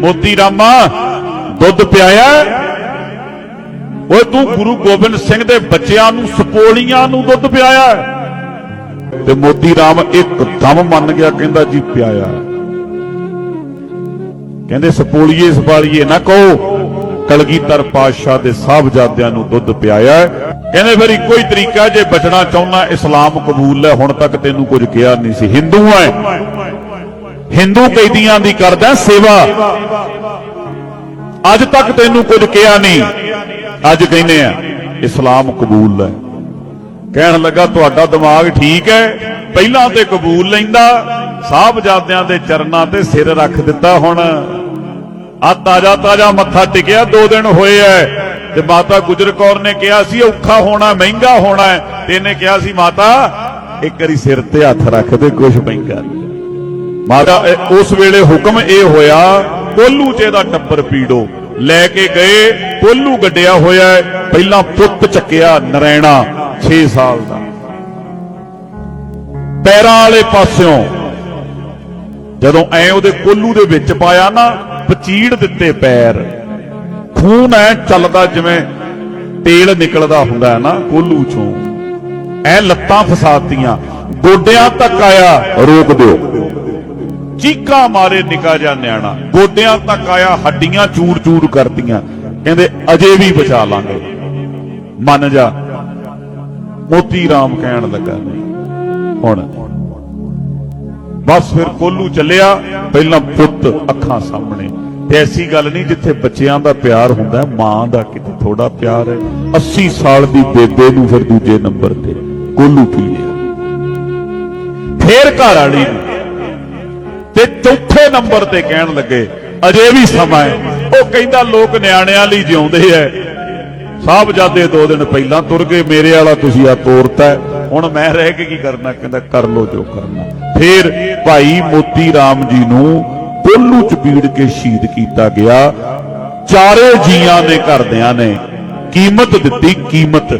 ਮੋਦੀ ਰਾਮਾ, ਦੁੱਧ ਪਿਆਇਆ ਓਏ, ਤੂੰ ਗੁਰੂ ਗੋਬਿੰਦ ਸਿੰਘ ਦੇ ਬੱਚਿਆਂ ਨੂੰ, ਸਪੋਲੀਆਂ ਨੂੰ ਦੁੱਧ ਪਿਆਇਆ ਤੇ ਮੋਦੀ ਰਾਮ ਇੱਕਦਮ ਮੰਨ ਗਿਆ, ਕਹਿੰਦਾ ਜੀ ਪਿਆਇਆ। ਕਹਿੰਦੇ, ਸਪੋਲੀਏ ਸਪਾਲੀਏ ਨਾ ਕਹੋ, ਕਲਗੀਧਰ ਪਾਤਸ਼ਾਹ ਦੇ ਸਾਹਿਬਜ਼ਾਦਿਆਂ ਨੂੰ ਦੁੱਧ ਪਿਆਇਆ ਕਹਿੰਦੇ, ਫਿਰ ਇੱਕੋ ਹੀ ਤਰੀਕਾ ਜੇ ਬਚਣਾ ਚਾਹੁੰਦਾ, ਇਸਲਾਮ ਕਬੂਲ ਲੈ, ਹੁਣ ਤੱਕ ਤੈਨੂੰ ਕੁਝ ਕਿਹਾ ਨਹੀਂ ਸੀ। ਹਿੰਦੂ ਹੈ ਹਿੰਦੂ ਕੈਦੀਆਂ ਦੀ ਕਰਦਾ ਸੇਵਾ। ਅੱਜ ਤੱਕ ਤੈਨੂੰ ਕੁਝ ਕਿਹਾ ਨਹੀਂ। ਅੱਜ ਕਹਿੰਦੇ ਆ, ਇਸਲਾਮ ਕਬੂਲ ਹੈ ਕਹਿਣ ਲੱਗਾ, ਤੁਹਾਡਾ ਦਿਮਾਗ ਠੀਕ ਹੈ। ਪਹਿਲਾਂ ਤੇ ਕਬੂਲ ਲੈਂਦਾ, ਸਾਹਿਬਜ਼ਾਦਿਆਂ ਦੇ ਚਰਨਾਂ ਤੇ ਸਿਰ ਰੱਖ ਦਿੱਤਾ ਹੁਣ। ਆ ਤਾਜਾ ਤਾਜਾ ਮੱਥਾ ਟਿਕਿਆ, ਦੋ ਦਿਨ ਹੋਏ ਐ। ਤੇ ਮਾਤਾ ਗੁਜਰ ਕੌਰ ਨੇ ਕਿਹਾ ਸੀ, ਔਖਾ ਹੋਣਾ, ਮਹਿੰਗਾ ਹੋਣਾ ਹੈ। ਤੇ ਇਹਨੇ ਕਿਹਾ ਸੀ, ਮਾਤਾ, ਇੱਕ ਵਾਰੀ ਸਿਰ ਤੇ ਹੱਥ ਰੱਖ ਦੇ ਕੁਝ ਮਹਿੰਗਾ ਨਹੀਂ। ਮਾਤਾ ਉਸ ਵੇਲੇ ਹੁਕਮ ਇਹ ਹੋਇਆ ਕੋਲੂ ਚ ਇਹਦਾ ਟੱਬਰ ਪੀੜੋ। ਲੈ ਕੇ ਗਏ ਕੋਲੂ ਗੱਡਿਆ ਹੋਇਆ ਪਹਿਲਾਂ ਪੁੱਤ ਚੱਕਿਆ ਨਰੈਣਾ 6 ਸਾਲ ਦਾ। ਪੈਰਾਂ ਵਾਲੇ ਪਾਸਿਓਂ, ਜਦੋਂ ਐ ਉਹਦੇ ਕੋਲੂ ਦੇ ਵਿੱਚ ਪਾਇਆ ਨਾ, ਪਚੀੜ ਦਿੱਤੇ ਪੈਰ। ਖੂਨ ਐ ਚੱਲਦਾ ਜਿਵੇਂ ਤੇਲ ਨਿਕਲਦਾ ਹੁੰਦਾ ਹੈ ਨਾ ਕੋਲੂ ਚੋਂ। ਐ ਲੱਤਾਂ ਫਸਾਤੀਆਂ। ਗੋਡਿਆਂ ਤੱਕ ਆਇਆ, ਰੋਕ ਦਿਓ। ਚੀਕਾ ਮਾਰੇ ਨਿਕਾ ਜਾ ਨਿਆਣਾ। ਗੋਡਿਆਂ ਤੱਕ ਆਇਆ, ਹੱਡੀਆਂ ਚੂਰ-ਚੂਰ ਕਰਤੀਆਂ ਕਹਿੰਦੇ, ਅਜੇ ਵੀ ਬਚਾ ਲਾਂਗੇ। ਮੰਨ ਜਾ, ਮੋਤੀ ਰਾਮ ਕਹਿਣ ਲੱਗਾ। ਹੁਣ ਬਸ ਫਿਰ ਕੋਲੂ ਚੱਲਿਆ, ਪਹਿਲਾਂ ਪੁੱਤ ਅੱਖਾਂ ਸਾਹਮਣੇ। ਤੇ ਐਸੀ ਗੱਲ ਨਹੀਂ ਜਿੱਥੇ ਬੱਚਿਆਂ ਦਾ ਪਿਆਰ ਹੁੰਦਾ ਮਾਂ ਦਾ ਕਿਤੇ ਥੋੜਾ ਪਿਆਰ ਹੈ। 80 ਸਾਲ ਦੀ ਬੇਬੇ ਨੂੰ ਫਿਰ ਦੂਜੇ ਨੰਬਰ ਤੇ। ਕੋਲੂ ਪੀ ਲਿਆ? ਫੇਰ ਘਰ ਵਾਲੀ ਨੂੰ ਤੇ ਚੌਥੇ ਨੰਬਰ ਤੇ ਕਹਿਣ ਲੱਗੇ, ਅਜੇ ਵੀ ਸਮਾਂ ਹੈ। ਉਹ ਕਹਿੰਦਾ, ਲੋਕ ਨਿਆਣਿਆਂ ਲਈ ਜਿਉਂਦੇ ਐ। ਸਾਹਿਬਜ਼ਾਦੇ ਦੋ ਦਿਨ ਪਹਿਲਾਂ ਤੁਰ ਗਏ, ਮੇਰੇ ਵਾਲਾ ਤੁਸੀਂ ਆ ਤੋਰਤਾ ਹੁਣ ਮੈਂ ਰਹਿ ਕੇ ਕੀ ਕਰਨਾ? ਕਹਿੰਦਾ, ਕਰ ਲੋ ਜੋ ਕਰਨਾ। ਫਿਰ ਭਾਈ ਮੋਤੀ ਰਾਮ ਜੀ ਨੂੰ ਕੋਲੂ ਚ ਪੀੜ ਕੇ ਸ਼ਹੀਦ ਕੀਤਾ ਗਿਆ। ਚਾਰੇ ਜੀਆਂ ਦੇ ਘਰਦਿਆਂ ਨੇ ਕੀਮਤ ਦਿੱਤੀ, ਕੀਮਤ।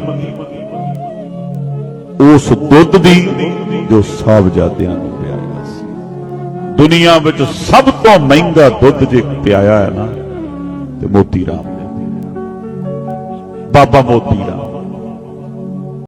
ਉਸ ਦੁੱਧ ਦੀ ਜੋ ਸਾਹਿਬਜ਼ਾਦਿਆਂ ਨੂੰ। ਦੁਨੀਆ ਵਿੱਚ ਸਭ ਤੋਂ ਮਹਿੰਗਾ ਦੁੱਧ ਜੇ ਪਿਆਇਆ ਹੈ ਨਾ, ਤੇ ਮੋਤੀ ਰਾਮ ਬਾਬਾ ਮੋਤੀ ਰਾਮ।